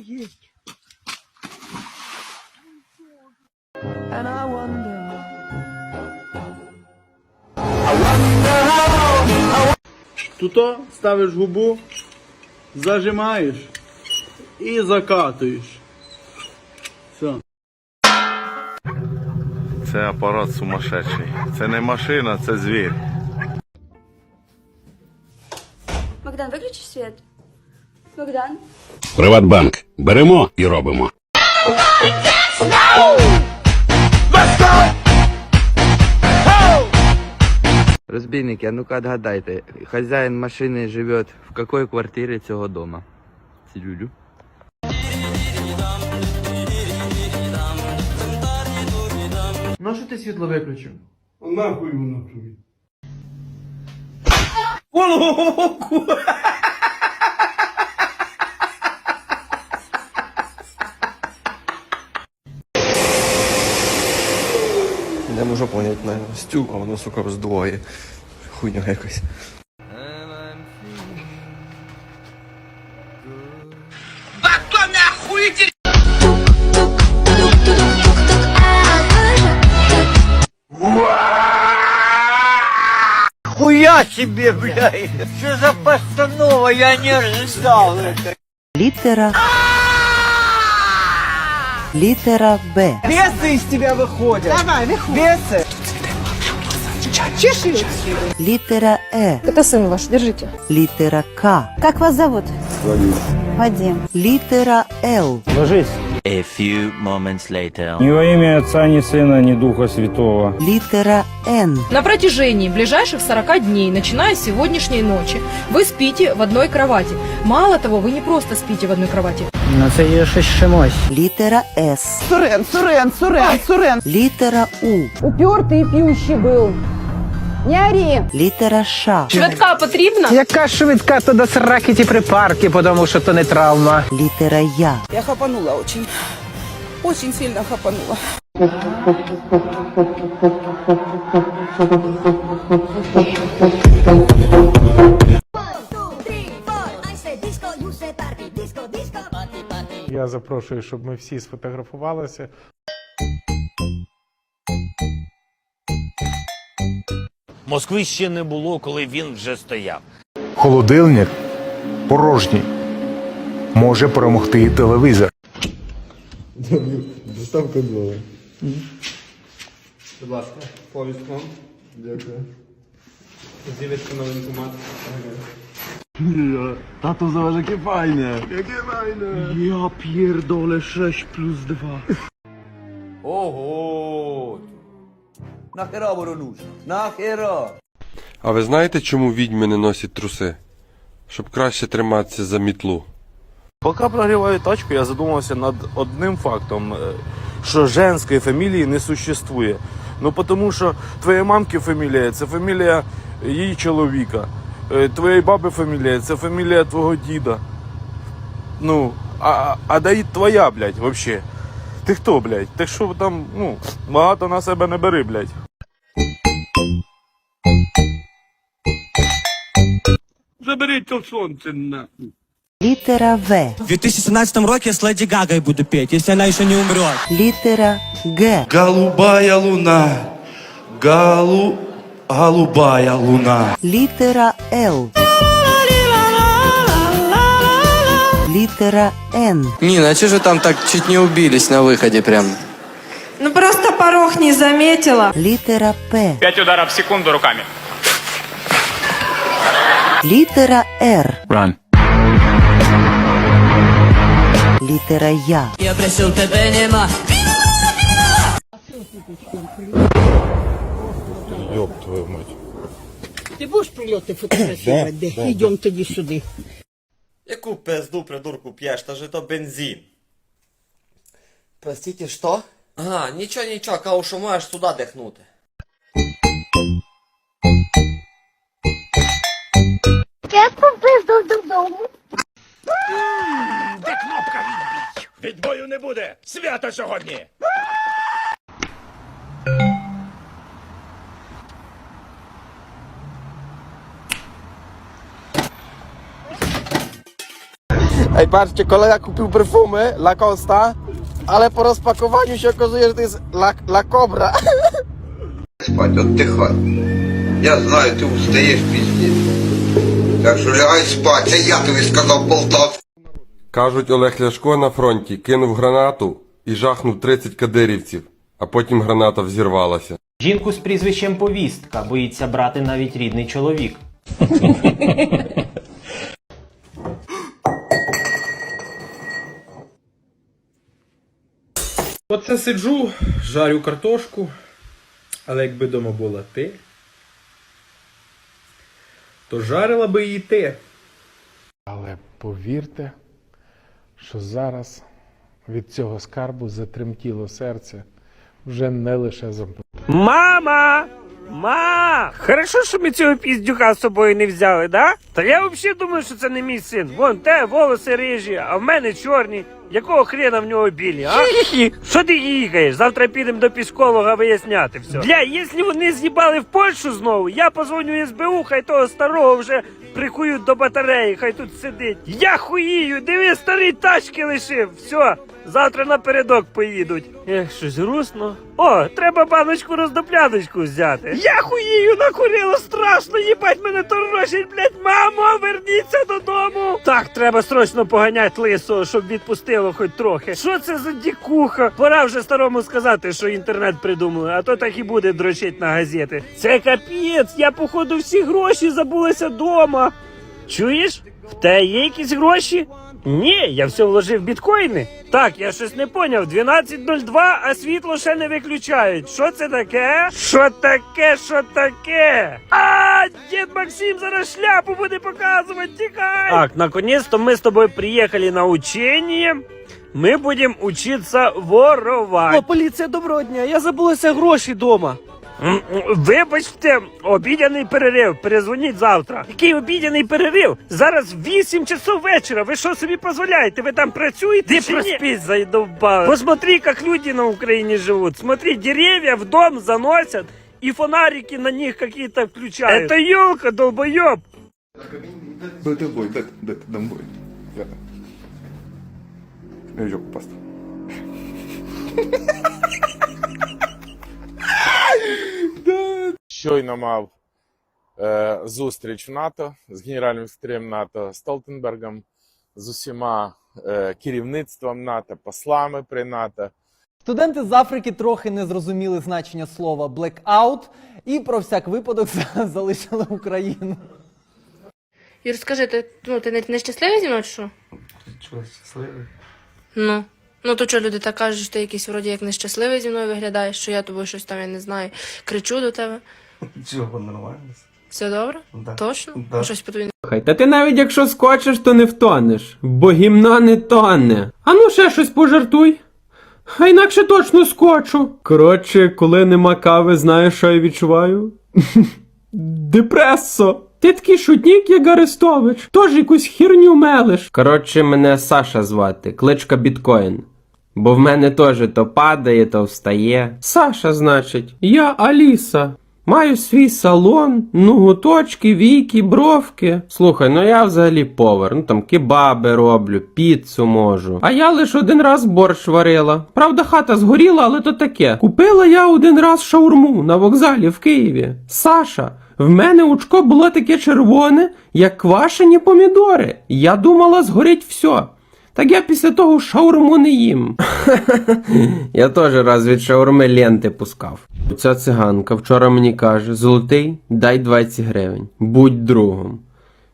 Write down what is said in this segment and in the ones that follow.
Офігеть. And I wonder. Туто ставиш губу, зажимаєш і закатуєш. Все. Це апарат сумасшедший. Це не машина, це звір. Богдан, виключи світ. Богдан. Приватбанк. Беремо і робимо. Розбійники, а ну-ка отгадайте, хазяїн машини живе в якій квартирі цього дома? Сидюдю. Ну що ти світло виключив? Нахуй воно тобі. Можу поняти, наверное, стюк, а воно, сука, роздвоє. Хуйня якась. Хуя себе, блядь! Что за постанова? Я не ожидал это. Літера. Літера Б. Бесы из тебя выходят. Давай, выходи. Бесы. Чеши. Літера Е. Это сын ваш, держите. Літера К. Как вас зовут? Вадим. Літера Л. A few moments later. Ни во имя Отца, ни Сына, ни Духа Святого. Літера Н. На протяжении ближайших 40 дней, начиная с сегодняшней ночи, вы спите в одной кровати. Мало того, вы не просто спите в одной кровати. Ну це є щось чимось. Літера С. Сурен, Сурен, Сурен, Сурен. Літера У. Упертый и пьющий был. Не ори. Літера Ш. Швидка потрібна? Яка швидка то до сраки ті припарки, тому що то не травма. Літера Я. Я хапанула очень. Очень сильно хапанула. Я запрошую, щоб ми всі сфотографувалися. Москви ще не було, коли він вже стояв. Холодильник порожній. Може перемогти і телевізор. Доставка двоє. Будь ласка, повістку. Дякую. З'явиться на воєнкомат. Тату заваж, яке файне. Яке файне. Я п'єрдоле 6 плюс 2. Ого. Нахера воно нужно? Нахера? А ви знаєте, чому відьми не носять труси? Щоб краще триматися за мітлу. Поки прогріваю тачку, я задумався над одним фактом, що женської фамілії не существує. Ну тому що твоєї мамки фамілія це фамілія її чоловіка. Е, Твоєї баби фамілія це фамілія твого діда. Ну, а, а да і твоя, блядь, вообще. Ти хто, блядь? Ти що там, ну, багато на себе не бери, блядь. Заберіть то сонце нахуй. Літера В. В 2017 році я з Леді Гагой буду петь, якщо вона ще не умре. Літера Г. Голубая луна. Галу... Голубая луна. Літера Л. Літера Н. Ніна, а чого ж ви там так чуть не убились на виході прям? Ну просто порог не заметила. Літера П. П'ять ударів в секунду руками. Літера Р. Run. Літера Я. Я просив тебе нема. Ёб твою мать. Ти будеш прильоти фотографувати? Де? Йдемо тоді сюди. Яку пизду придурку п'єш, та же то бензин. Простите, що? Ага, нічого, нічого, кау, що можеш туди дихнути. Відбою не буде! Свято сьогодні! Ej, patrzcie, kolega kupił perfumy Lacosta, ale po rozpakowaniu się okazuje, że to jest La, La Cobra. Спать, отдыхай. Я знаю, ты устаешь пиздец. Так что лягай спать, це я тобі сказав болтав. Кажуть, Олег Ляшко на фронті кинув гранату і жахнув 30 кадирівців, а потім граната взірвалася. Жінку з прізвищем повістка боїться брати навіть рідний чоловік. Оце сиджу, жарю картошку, але якби дома була ти, то жарила би її ти. Але повірте, що зараз від цього скарбу затремтіло серце вже не лише зомбі. Мама! Ма! Хорошо, що ми цього піздюка з собою не взяли, да? Та я взагалі думаю, що це не мій син. Вон те волоси рижі, а в мене чорні. Якого хрена в нього білі, а? Що ти їгаєш? Завтра підемо до піскового виясняти все. Бля, якщо вони з'їбали в Польщу знову, я позвоню СБУ, хай того старого вже прикують до батареї, хай тут сидить. Я хуїю, диви, старий тачки лишив. Все, завтра напередок поїдуть. Ех, щось грустно. О, треба баночку роздопляночку взяти. Я хуїю накурило страшно, їбать мене торочить, блять, мамо, верніться додому. Так, треба срочно поганяти лисого, щоб відпустило хоч трохи. Що це за дікуха? Пора вже старому сказати, що інтернет придумали, а то так і буде дрочить на газети. Це капець, я походу всі гроші забулася дома. Чуєш? В тебе є якісь гроші? Ні, я все вложив в біткоїни. Так, я щось не поняв. 12.02, а світло ще не виключають. Що це таке? Що таке, що таке? А, дід Максим зараз шляпу буде показувати, тікай! Так, наконец-то ми з тобою приїхали на учення. Ми будемо учитися воровать. О, поліція, доброго дня, я забулася гроші дома. Вибачте, обідяний перерив. Перезвоніть завтра. Який обідяний перерив? Зараз 8 часов вечора. Ви що собі дозволяєте? Ви там працюєте? Ти проспись, заїдовбали. Посмотри, як люди на Україні живуть. Смотри, деревья в дом заносят и фонарики на них какие-то включают. Это елка, долбоеб. Щойно мав е, зустріч в НАТО з генеральним секретарем НАТО Столтенбергом, з усіма е, керівництвом НАТО, послами при НАТО. Студенти з Африки трохи не зрозуміли значення слова blackout і про всяк випадок залишили Україну. Юр, скажи, ти, ну, ти не, не щасливий зі мною, чи що? Чого щасливий? Ну. Ну то що люди так кажуть, що ти якийсь вроді як нещасливий зі мною виглядаєш, що я тобою щось там, я не знаю, кричу до тебе. Чого нормально? Все добре? Да. Точно? Да. Ну, Щось по тобі Хай, та ти навіть якщо скочиш, то не втонеш, бо гімна не тоне. А ну ще щось пожартуй. А інакше точно скочу. Коротше, коли нема кави, знаєш, що я відчуваю? Депресо. Ти такий шутник, як Арестович. Тож якусь херню мелиш. Коротше, мене Саша звати, кличка Біткоін. Бо в мене теж то падає, то встає. Саша, значить, я Аліса. Маю свій салон, ноготочки, віки, бровки. Слухай, ну я взагалі повар, ну там кебаби роблю, піцу можу. А я лише один раз борщ варила. Правда, хата згоріла, але то таке. Купила я один раз шаурму на вокзалі в Києві. Саша, в мене очко було таке червоне, як квашені помідори. Я думала, згорить все. Так я після того шаурму не їм. я теж раз від шаурми ленти пускав. Ця циганка вчора мені каже: Золотий, дай 20 гривень, будь другом.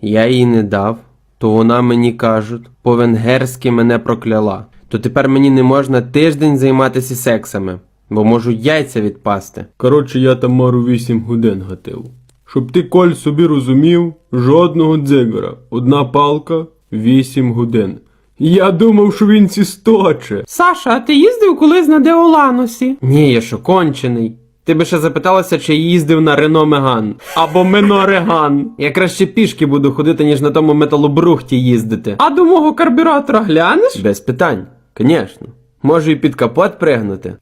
Я їй не дав, то вона мені кажуть, по-венгерськи мене прокляла. То тепер мені не можна тиждень займатися сексами, бо можу яйця відпасти. Коротше, я Тамару 8 годин гатив. Щоб ти коль собі розумів, жодного дзигара, одна палка, 8 годин. Я думав, що він ці сточе. Саша, а ти їздив колись на Деоланусі? Ні, я що, кончений. Ти би ще запиталася, чи їздив на Рено Меган або Менореган. Я краще пішки буду ходити, ніж на тому металобрухті їздити. А до мого карбюратора глянеш? Без питань, звісно. Можу і під капот пригнути.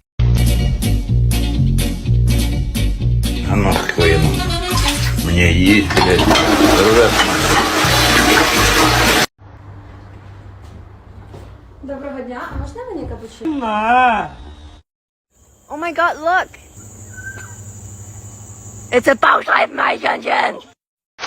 А ну, твоему. Мне есть, блядь. Здоровья. дня, а можна мені капучино? Oh my god, look. It's about Yan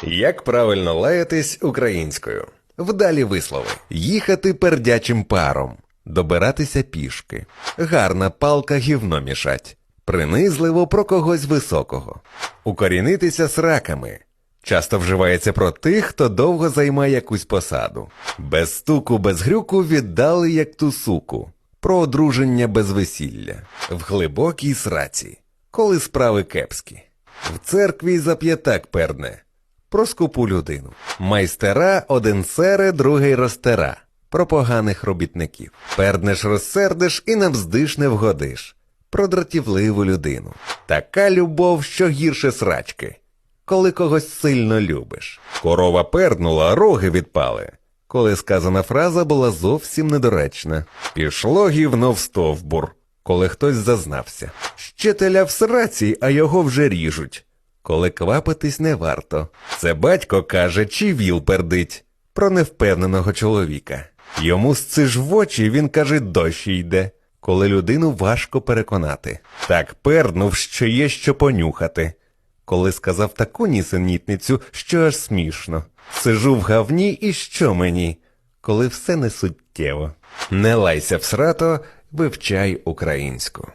Як правильно лаятись українською? Вдалі вислови: їхати пердячим паром, добиратися пішки, гарна палка гівно мішать, принизливо про когось високого, укорінитися сраками. Часто вживається про тих, хто довго займає якусь посаду. Без стуку, без грюку віддали як ту суку. Про одруження без весілля, в глибокій сраці, коли справи кепські. В церкві за п'ятак пердне. Про скупу людину. Майстера один сере, другий розтера. Про поганих робітників. Перднеш розсердиш і навздиш не вгодиш. Про дратівливу людину. Така любов, що гірше срачки. Коли когось сильно любиш. Корова перднула, роги відпали. Коли сказана фраза була зовсім недоречна. Пішло гівно в стовбур, коли хтось зазнався. Щителя в сраці, а його вже ріжуть. Коли квапитись не варто. Це батько каже, чи віл пердить про невпевненого чоловіка. Йому сциж в очі, він каже, дощ йде. Коли людину важко переконати. Так перднув, що є що понюхати. Коли сказав таку нісенітницю, що аж смішно. Сижу в гавні і що мені? Коли все не суттєво. Не лайся в срато, вивчай українську.